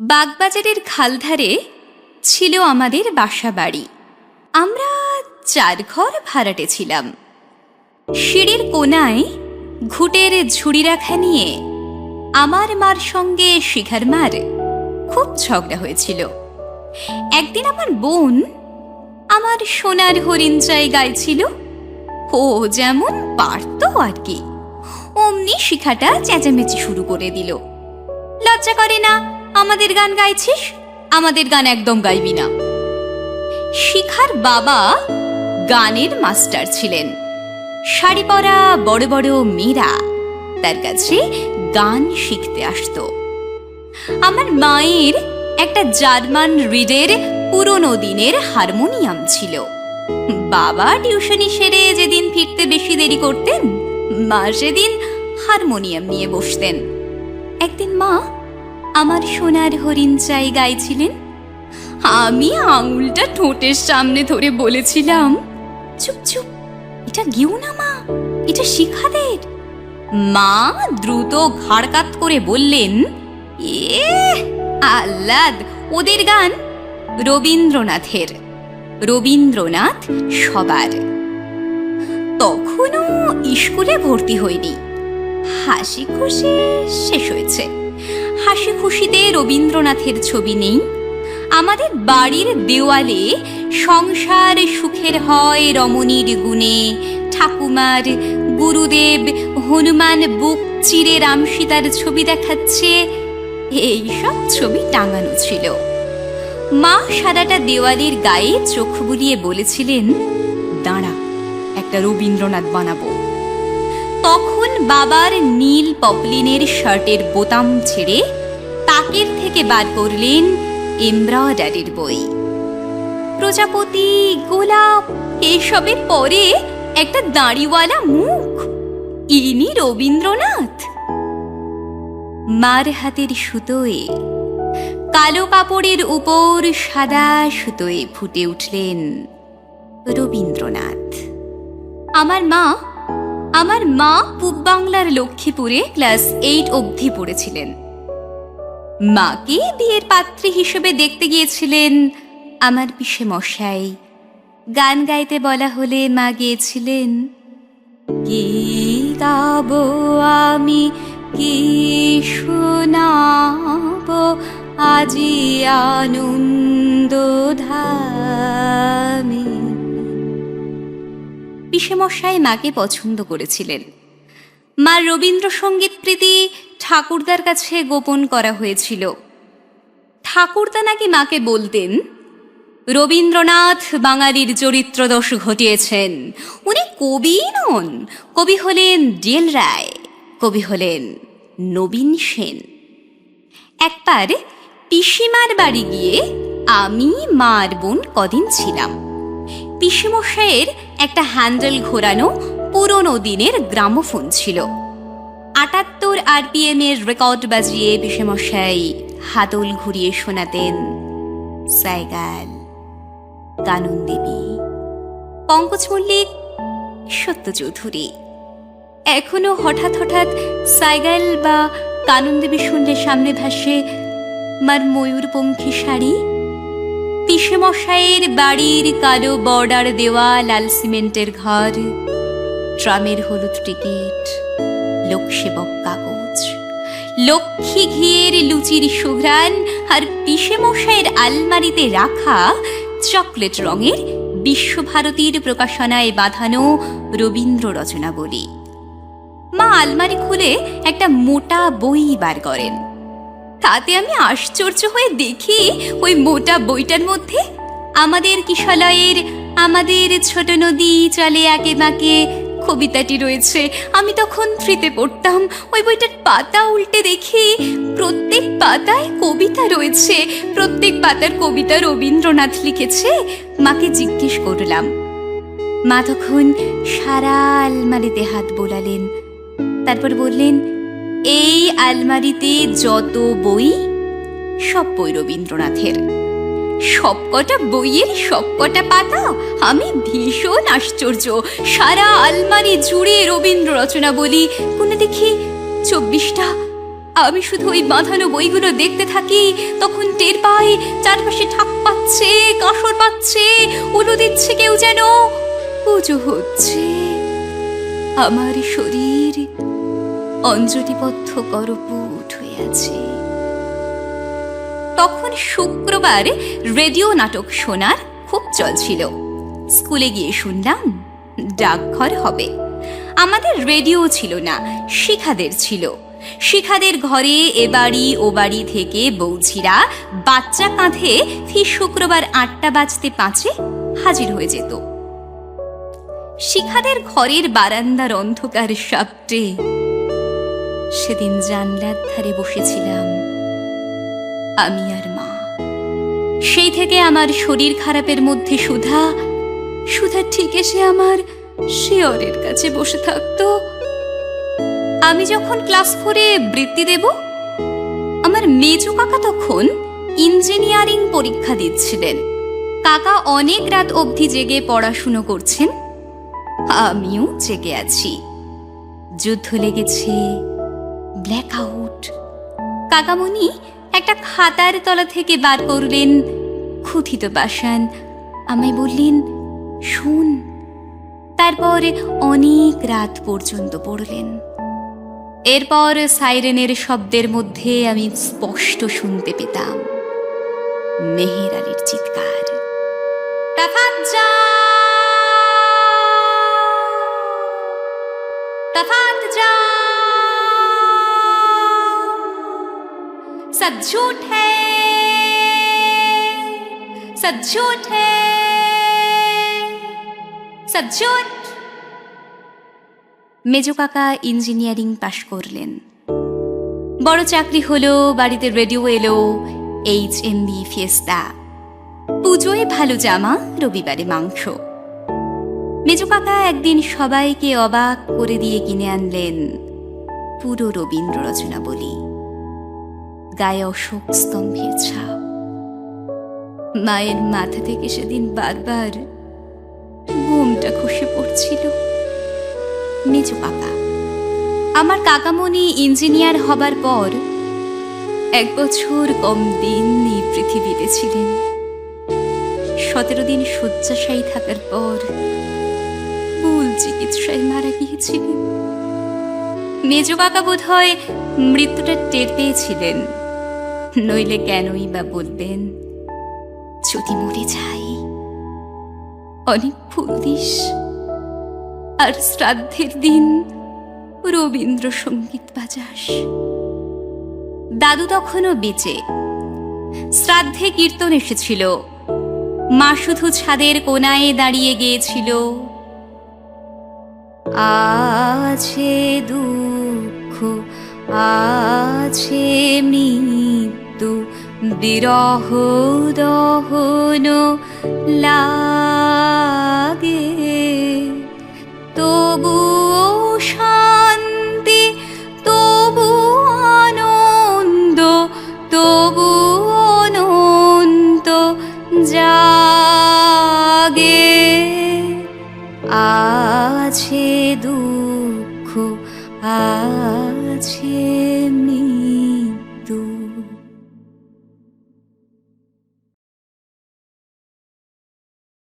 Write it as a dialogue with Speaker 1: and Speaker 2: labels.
Speaker 1: বাগবাজারের খালধারে ছিল আমাদের বাসা বাড়ি আমরা চার ঘর ভাড়াটে ছিলাম। সিঁড়ির কোনায় ঘুটের ঝুড়ি রাখা নিয়ে আমার মার সঙ্গে শিখার মার খুব ঝগড়া হয়েছিল। একদিন আমার বোন আমার সোনার হরিণ চাই গাইছিল ও যেমন পারত আর কি, অমনি শিখাটা চেঁচামেচি শুরু করে দিল। লজ্জা করে না। আমাদের গান গাইছিস? আমাদের গান একদম গাইবি না। শিখার বাবা গানের মাস্টার ছিলেন। শাড়ি পরা বড় বড় মেয়েরা তার কাছে গান শিখতে আসতো। আমার মায়ের একটা জার্মান রিডের পুরনো দিনের হারমোনিয়াম ছিল। বাবা টিউশনি সেরে যেদিন ফিরতে বেশি দেরি করতেন, মা সেদিন হারমোনিয়াম নিয়ে বসতেন। একদিন মা আমার সোনার হরিণ চাই গাইছিলেন? আমি আঙুলটা ঠোঁটের সামনে ধরে বলেছিলাম, চুপ চুপ, এটা গিও না মা, এটা শিখাদের। মা দ্রুত ঘাড়কাত করে বললেন এ আহ্লাদ, ওদের গান রবীন্দ্রনাথের, রবীন্দ্রনাথ সবার। তখনও স্কুলে ভর্তি হয়নি। হাসি খুশি শেষ হয়েছে। হাসি খুশিতে রবীন্দ্রনাথের ছবি নেই। আমাদের বাড়ির দেওয়ালে সংসার সুখের হয় রমণীর গুণে। ঠাকুমার গুরুদেব হনুমান বুক চিরে রামসীতার ছবি দেখাচ্ছে। এই সব ছবি টাঙানো ছিল। মা সারাটা দেওয়ালির গায়ে চোখ বুলিয়ে বলেছিলেন, দাঁড়া, একটা রবীন্দ্রনাথ বানাবো। তখন বাবার নীল পপলিনের শার্টের বোতাম ছেড়ে তাকের থেকে বার করলেন এমব্রয়ডারির বই। প্রজাপতি, গোলাপ, এসবের পরে একটা দাঁড়িওয়ালা মুখ। ইনি রবীন্দ্রনাথ। মার হাতের সুতোয়, কালো কাপড়ের উপর সাদা সুতোয় ফুটে উঠলেন রবীন্দ্রনাথ। আমার মা আমার মা পূব বাংলার লক্ষ্মীপুরে ক্লাস এইট অবধি পড়েছিলেন। মাকে বিয়ের পাত্রী হিসেবে দেখতে গিয়েছিলেন আমার পিসে মশাই গান গাইতে বলা হলে মা গিয়েছিলেন। কি গাবো আমি, কি শোনাবো আজি আনন্দ ধামে? পিসেমশাই মাকে পছন্দ করেছিলেন। মা রবীন্দ্রসঙ্গীত প্রীতি ঠাকুরদার কাছে গোপন করা হয়েছিল। ঠাকুরদা নাকি মাকে বলতেন, রবীন্দ্রনাথ বাঙালির চরিত্রদোষ ঘটিয়েছেন। উনি কবি নন। কবি হলেন ডিএল রায়। কবি হলেন নবীন সেন। একবার পিসিমার বাড়ি গিয়ে আমি মার বোন কদিন ছিলাম। পিসিমশাইয়ের একটা হ্যান্ডেল ঘোরানো পুরনো দিনের গ্রামোফোন ছিল। আটাত্তর আরপিএম এর রেকর্ড বাজিয়ে পিসেমশাই হাতল ঘুরিয়ে শোনাতেন সাইগাল কানন দেবী পঙ্কজ মল্লিক সত্য চৌধুরী। এখনও হঠাৎ হঠাৎ সাইগাল বা কানন দেবী শুনলে সামনে ভাসে মার ময়ূরপঙ্খী শাড়ি পিসেমশাইয়ের বাড়ির কালো বর্ডার দেওয়া লাল সিমেন্টের ঘর, ট্রামের হলুদ টিকিট, লোকসেবক কাগজ, লক্ষ্মী ঘিয়ের লুচির সুঘ্রাণ আর পিসেমশাইয়ের আলমারিতে রাখা চকলেট রঙের বিশ্বভারতীর প্রকাশনায় বাঁধানো রবীন্দ্র রচনাবলী। মা আলমারি খুলে একটা মোটা বই বার করেন। তাতে আমি আশ্চর্য হয়ে দেখি ওই মোটা বইটার মধ্যে আমাদের কিশলয়ের, আমাদের ছোট নদী চলে আঁকে বাঁকে কবিতাটি রয়েছে। আমি তখন থ্রিতে পড়তাম। ওই বইটার পাতা উল্টে দেখি প্রত্যেক পাতায় কবিতা রয়েছে। প্রত্যেক পাতার কবিতা রবীন্দ্রনাথ লিখেছে। মাকে জিজ্ঞেস করলাম, মা তখন সারা আলমারিতে হাত বোলালেন। তারপর বললেন এই আলমারিতে যত বই, সব বই রবীন্দ্রনাথের। সবকটা বইয়ের সবকটা পাতা, আমি ভীষণ আশ্চর্য। সারা আলমারি জুড়ে রবীন্দ্র রচনা বলি। কোনে দেখি চব্বিশটা, আমি শুধু ওই বাঁধানো বইগুলো দেখতে থাকি, তখন টের পাই চারপাশে ঠাক পাচ্ছে, কাঁসর পাচ্ছে, উলু দিচ্ছে কেউ যেন। পুজো হচ্ছে। আমার শরীর অঞ্জলিবদ্ধ করপুট হয়ে তখন শুক্রবার রেডিও নাটক শোনার খুব চল ছিল। স্কুলে গিয়ে শুনলাম, ডাকঘর হবে। আমাদের রেডিও ছিল না, শিখাদের ছিল। শিখাদের ঘরে এ বাড়ি, ও বাড়ি থেকে বৌঝিরা বাচ্চা কাঁধে ফি শুক্রবার আটটা বাজতে পাঁচে হাজির হয়ে যেত। শিখাদের ঘরের বারান্দার অন্ধকার সাপটে সেদিন জানলার ধারে বসেছিলাম। আমি আর মা। সেই থেকে আমার শরীর খারাপের মধ্যে সুধা সুধা ঠিক এসে আমার শিয়রের কাছে বসে থাকতো। আমি যখন ক্লাস ফোরে বৃত্তি দেব, আমার মেজু কাকা তখন ইঞ্জিনিয়ারিং পরীক্ষা দিচ্ছিলেন। কাকা অনেক রাত অবধি জেগে পড়াশুনো করছেন। আমিও জেগে আছি। যুদ্ধ লেগেছে। ব্ল্যাক আউট কাকামণি একটা খাতার তলা থেকে বার করলেন ক্ষুথিত পাষাণ আমায় বললেন, শুন। তারপর অনেক রাত পর্যন্ত পড়লেন। এরপর সাইরেনের শব্দের মধ্যে আমি স্পষ্ট শুনতে পেতাম মেহের আলীর চিৎকার। তাফাজ্জা তাফাজ্জা सब झूठ है सब झूठ है सब झूठ মেজো কাকা ইঞ্জিনিয়ারিং পাশ করলেন বড় চাকরি হলো বাড়িতে রেডিও এলো এইচ এম বি ফিয়েস্তা পুজোয় ভালো জামা রবিবারে মাংস মেজো কাকা একদিন সবাইকে অবাক করে দিয়ে কিনে আনলেন পুরো রবীন্দ্র রচনা বলি গায়ে অশোক স্তম্ভের ছাপ। মায়ের মাথা থেকে সেদিন বারবার ঘুমটা খসে পড়ছিল। মেজো কাকা আমার কাকামণি ইঞ্জিনিয়ার হবার পর এক বছর কম দিন এই পৃথিবীতে ছিলেন। সতেরো দিন শয্যাশায়ী থাকার পর ভুল চিকিৎসায় মারা গিয়েছিলেন। মেজো কাকা বোধ হয় মৃত্যুটা টের পেয়েছিলেন। নইলে কেনই বা বলবেন? যদি মরে যাই, অনেক ফুল দিস আর শ্রাদ্ধের দিন রবীন্দ্রসঙ্গীত বাজাস। দাদু তখনও বেঁচে। শ্রাদ্ধে কীর্তন এসেছিল। মা শুধু ছাদের কোনায় দাঁড়িয়ে গিয়েছিল আছে দুঃখ, আছে মৃত্যু বিরহ দহন লাগে। তবু শান্তি তবু আনন্দ তবু অনন্ত জাগে। আছে দুঃখ আছে